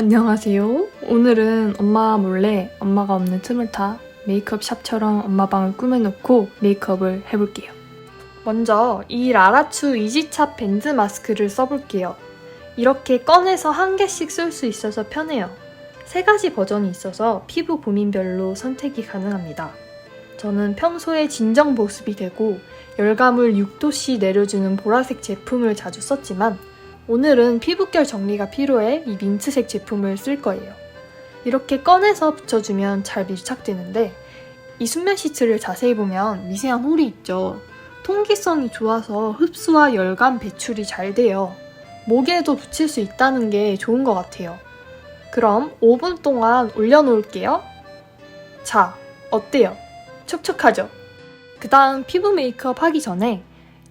안녕하세요. 오늘은 엄마 몰래 엄마가 없는 틈을 타 메이크업 샵처럼 엄마 방을 꾸며놓고 메이크업을 해볼게요. 먼저 이 라라추 이지차 밴드 마스크를 써볼게요. 이렇게 꺼내서 한 개씩 쓸 수 있어서 편해요. 세 가지 버전이 있어서 피부 고민별로 선택이 가능합니다. 저는 평소에 진정 보습이 되고 열감을 6도씨 내려주는 보라색 제품을 자주 썼지만 오늘은 피부결 정리가 필요해 이 민트색 제품을 쓸 거예요. 이렇게 꺼내서 붙여주면 잘 밀착되는데 이 순면 시트를 자세히 보면 미세한 홀이 있죠. 통기성이 좋아서 흡수와 열감 배출이 잘 돼요. 목에도 붙일 수 있다는 게 좋은 것 같아요. 그럼 5분 동안 올려놓을게요. 자, 어때요? 촉촉하죠? 그 다음 피부 메이크업 하기 전에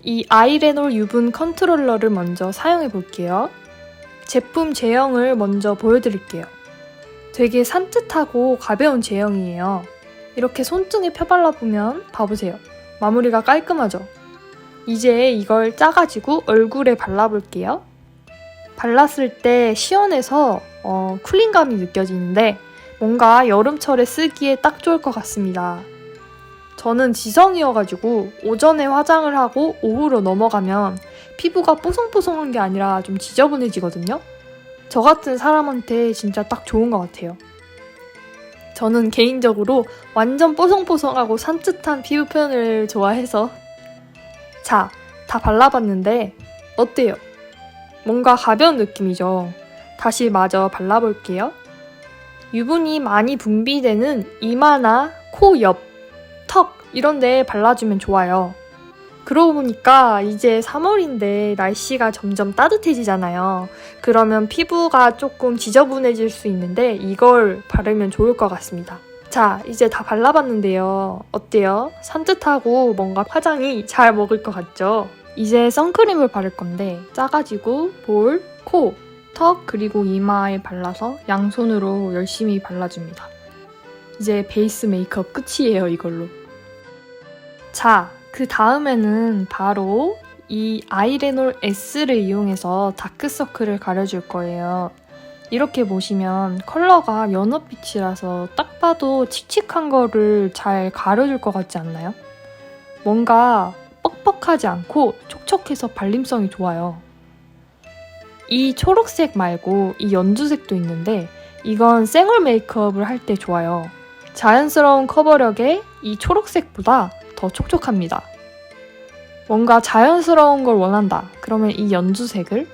이 아이레놀 유분 컨트롤러를 먼저 사용해 볼게요. 제품 제형을 먼저 보여드릴게요. 되게 산뜻하고 가벼운 제형이에요. 이렇게 손등에 펴발라보면 봐보세요. 마무리가 깔끔하죠? 이제 이걸 짜가지고 얼굴에 발라볼게요. 발랐을 때 시원해서 어, 쿨링감이 느껴지는데 뭔가 여름철에 쓰기에 딱 좋을 것 같습니다. 저는 지성이어가지고 오전에 화장을 하고 오후로 넘어가면 피부가 뽀송뽀송한 게 아니라 좀 지저분해지거든요. 저 같은 사람한테 진짜 딱 좋은 것 같아요. 저는 개인적으로 완전 뽀송뽀송하고 산뜻한 피부 표현을 좋아해서 자, 다 발라봤는데 어때요? 뭔가 가벼운 느낌이죠. 다시 마저 발라볼게요. 유분이 많이 분비되는 이마나 코 옆, 턱 이런 데 발라주면 좋아요. 그러고 보니까 이제 3월인데 날씨가 점점 따뜻해지잖아요. 그러면 피부가 조금 지저분해질 수 있는데 이걸 바르면 좋을 것 같습니다. 자, 이제 다 발라봤는데요. 어때요? 산뜻하고 뭔가 화장이 잘 먹을 것 같죠? 이제 선크림을 바를 건데 짜가지고 볼, 코, 턱 그리고 이마에 발라서 양손으로 열심히 발라줍니다. 이제 베이스 메이크업 끝이에요, 이걸로. 자, 그 다음에는 바로 이 아이레놀 S를 이용해서 다크서클을 가려줄 거예요. 이렇게 보시면 컬러가 연어빛이라서 딱 봐도 칙칙한 거를 잘 가려줄 것 같지 않나요? 뭔가 뻑뻑하지 않고 촉촉해서 발림성이 좋아요. 이 초록색 말고 이 연두색도 있는데 이건 생얼 메이크업을 할 때 좋아요. 자연스러운 커버력에 이 초록색보다 더 촉촉합니다. 뭔가 자연스러운 걸 원한다. 그러면 이 연두색을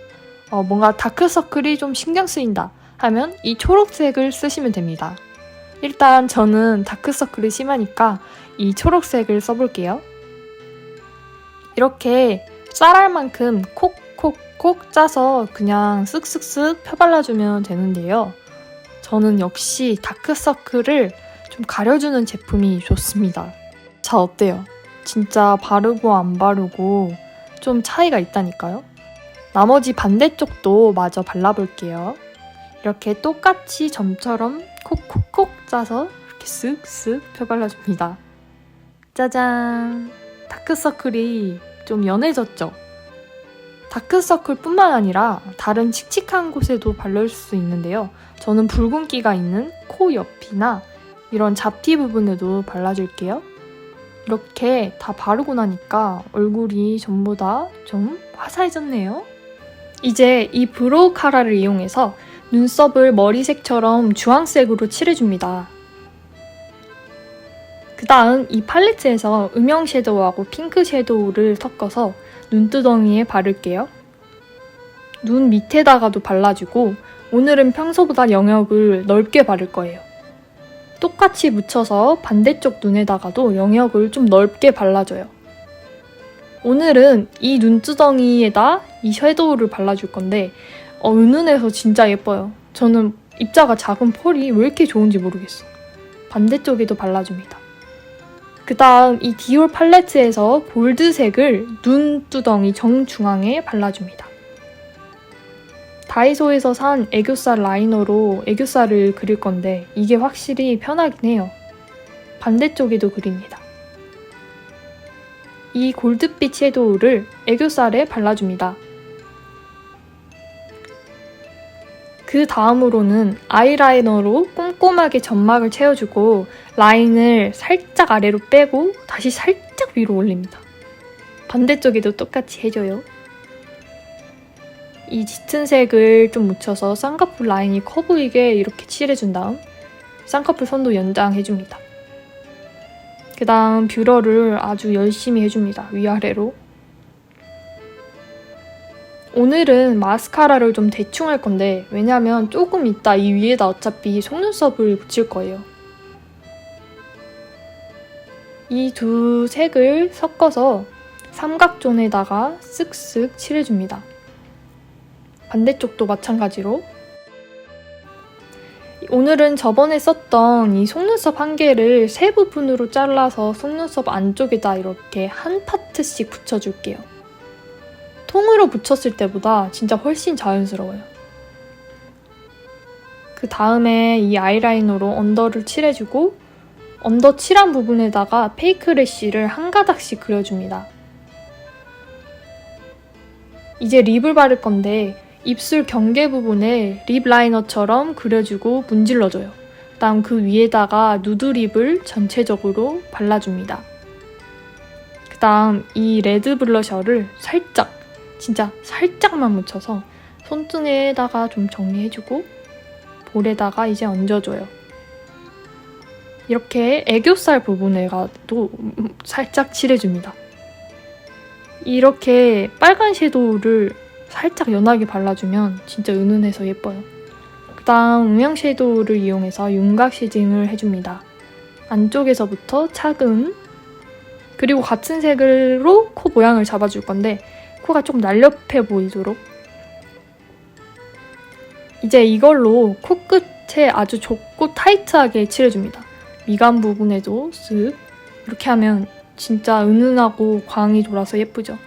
어, 뭔가 다크서클이 좀 신경 쓰인다 하면 이 초록색을 쓰시면 됩니다. 일단 저는 다크서클이 심하니까 이 초록색을 써볼게요. 이렇게 쌀알 만큼 콕콕콕 짜서 그냥 쓱쓱쓱 펴발라주면 되는데요. 저는 역시 다크서클을 좀 가려주는 제품이 좋습니다. 자, 어때요? 진짜 바르고 안 바르고 좀 차이가 있다니까요? 나머지 반대쪽도 마저 발라볼게요. 이렇게 똑같이 점처럼 콕콕콕 짜서 이렇게 쓱쓱 펴발라줍니다. 짜잔! 다크서클이 좀 연해졌죠? 다크서클 뿐만 아니라 다른 칙칙한 곳에도 바를 수 있는데요. 저는 붉은기가 있는 코 옆이나 이런 잡티 부분에도 발라줄게요. 이렇게 다 바르고 나니까 얼굴이 전부 다좀 화사해졌네요. 이제 이 브로우 카라를 이용해서 눈썹을 머리색처럼 주황색으로 칠해줍니다. 그 다음 이 팔레트에서 음영 섀도우하고 핑크 섀도우를 섞어서 눈두덩이에 바를게요. 눈 밑에다가도 발라주고 오늘은 평소보다 영역을 넓게 바를 거예요. 똑같이 묻혀서 반대쪽 눈에다가도 영역을 좀 넓게 발라줘요. 오늘은 이 눈두덩이에다 이 섀도우를 발라줄 건데 어, 은은해서 진짜 예뻐요. 저는 입자가 작은 펄이 왜 이렇게 좋은지 모르겠어. 반대쪽에도 발라줍니다. 그 다음 이 디올 팔레트에서 골드색을 눈두덩이 정중앙에 발라줍니다. 다이소에서 산 애교살 라이너로 애교살을 그릴 건데 이게 확실히 편하긴 해요. 반대쪽에도 그립니다. 이 골드빛 섀도우를 애교살에 발라줍니다. 그 다음으로는 아이라이너로 꼼꼼하게 점막을 채워주고 라인을 살짝 아래로 빼고 다시 살짝 위로 올립니다. 반대쪽에도 똑같이 해줘요. 이 짙은 색을 좀 묻혀서 쌍꺼풀 라인이 커 보이게 이렇게 칠해준 다음 쌍꺼풀 선도 연장해줍니다. 그 다음 뷰러를 아주 열심히 해줍니다. 위아래로. 오늘은 마스카라를 좀 대충 할 건데 왜냐면 조금 이따 이 위에다 어차피 속눈썹을 붙일 거예요. 이 두 색을 섞어서 삼각존에다가 쓱쓱 칠해줍니다. 반대쪽도 마찬가지로 오늘은 저번에 썼던 이 속눈썹 한 개를 세 부분으로 잘라서 속눈썹 안쪽에다 이렇게 한 파트씩 붙여줄게요. 통으로 붙였을 때보다 진짜 훨씬 자연스러워요. 그 다음에 이 아이라이너로 언더를 칠해주고 언더 칠한 부분에다가 페이크 래쉬를 한 가닥씩 그려줍니다. 이제 립을 바를 건데 입술 경계 부분에 립 라이너처럼 그려주고 문질러줘요. 다음 그 위에다가 누드 립을 전체적으로 발라줍니다. 그 다음 이 레드 블러셔를 살짝, 진짜 살짝만 묻혀서 손등에다가 좀 정리해주고 볼에다가 이제 얹어줘요. 이렇게 애교살 부분에도 살짝 칠해줍니다. 이렇게 빨간 섀도우를 살짝 연하게 발라주면 진짜 은은해서 예뻐요. 그 다음 음영 섀도우를 이용해서 윤곽 쉐딩을 해줍니다. 안쪽에서부터 차근 그리고 같은 색으로 코 모양을 잡아줄 건데 코가 좀 날렵해 보이도록 이제 이걸로 코끝에 아주 좁고 타이트하게 칠해줍니다. 미간 부분에도 쓱 이렇게 하면 진짜 은은하고 광이 돌아서 예쁘죠.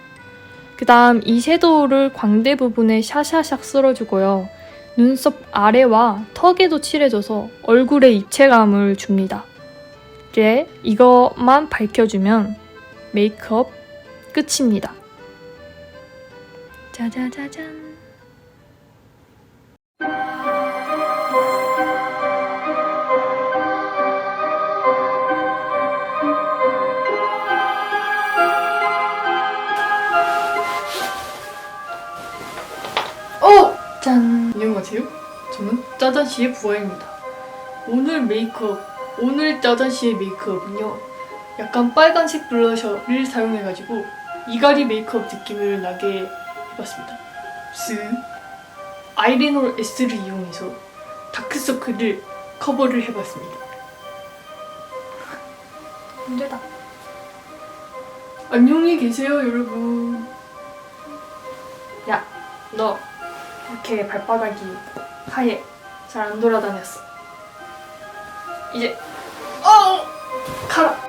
그 다음 이 섀도우를 광대 부분에 샤샤샥 쓸어주고요. 눈썹 아래와 턱에도 칠해줘서 얼굴에 입체감을 줍니다. 이제 이것만 밝혀주면 메이크업 끝입니다. 짜자자잔. 짜잔씨의 부하입니다. 오늘 메이크업, 오늘 짜잔씨의 메이크업은요. 약간 빨간색 블러셔를 사용해가지고 이가리 메이크업 느낌을 나게 해봤습니다. 쓱 아이리너 S를 이용해서 다크서클을 커버를 해봤습니다. 힘들다. 안녕히 계세요, 여러분. 야, 너 이렇게 발바닥이 하얘. 잘 안 돌아다녔어. 이제 어 가라.